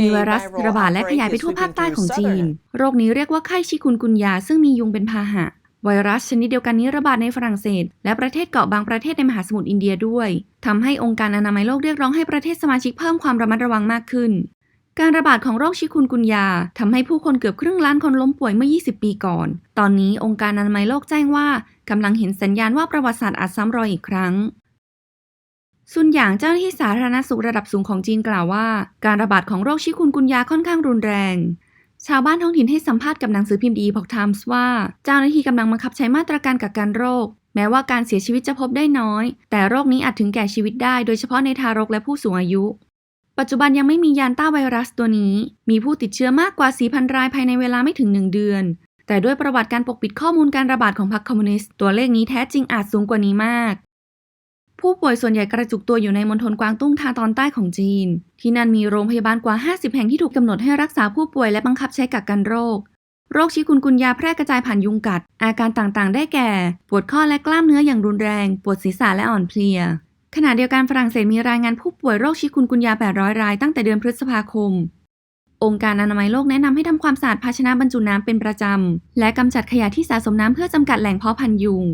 มีไวรัสระบาดและขยายไปทั่วภาคใต้ของจีน โรคนี้เรียกว่าไข้ชิคุนกุนยา ซึ่งมียุงเป็นพาหะ ไวรัสชนิดเดียวกันนี้ระบาดในฝรั่งเศส และประเทศเกาะบางประเทศในมหาสมุทรอินเดียด้วยทำให้องค์การอนามัยโลกเรียกร้องให้ประเทศสมาชิกเพิ่มความระมัดระวังมากขึ้น การระบาดของโรคชิคุนกุนยาทำให้ผู้คนเกือบครึ่งล้านคนล้มป่วยเมื่อ 20 ปีก่อน ตอนนี้องค์การอนามัยโลกแจ้งว่ากำลังเห็นสัญญาณว่าประวัติศาสตร์อาจซ้ำรอยอีกครั้ง ซุนหยางเจ้าหน้าที่สาธารณสุขระดับสูงของจีนกล่าวว่า การระบาดของโรคชิคุนกุนยาค่อนข้างรุนแรง ชาวบ้านท้องถิ่นให้สัมภาษณ์กับหนังสือพิมพ์ดีพอกไทมส์ว่า เจ้าหน้าที่กำลังบังคับใช้มาตรการกักกันโรค แม้ว่าการเสียชีวิตจะพบได้น้อย แต่โรคนี้อาจถึงแก่ชีวิตได้ โดยเฉพาะในทารกและผู้สูงอายุ ปัจจุบันยังไม่มียาต้านไวรัสตัวนี้ มีผู้ติดเชื้อมากกว่า 4,000 รายภายในเวลาไม่ถึง 1 เดือน แต่ด้วยประวัติการปกปิดข้อมูลการระบาดของพรรคคอมมิวนิสต์ตัวเลขนี้แท้จริงอาจสูงกว่านี้มาก ผู้ป่วยส่วนใหญ่กระจุกตัวอยู่ในมณฑลกวางตุ้งทางตอนใต้ของจีน ที่นั่นมีโรงพยาบาลกว่า 50 แห่งที่ถูกกำหนดให้รักษาผู้ป่วยและบังคับใช้กักกันโรค โรคชิคุนกุนยาแพร่กระจายผ่านยุงกัด อาการต่างๆ ได้แก่ ปวดข้อและกล้ามเนื้ออย่างรุนแรง ปวดศีรษะและอ่อนเพลีย ขณะเดียวกันฝรั่งเศสมีรายงานผู้ป่วยโรคชิคุนกุนยา 800 รายตั้งแต่เดือนพฤษภาคม องค์การอนามัยโลกแนะนำให้ทำความสะอาดภาชนะบรรจุน้ำเป็นประจำและกำจัดขยะที่สะสมน้ำเพื่อจำกัดแหล่งเพาะพันธุ์ยุง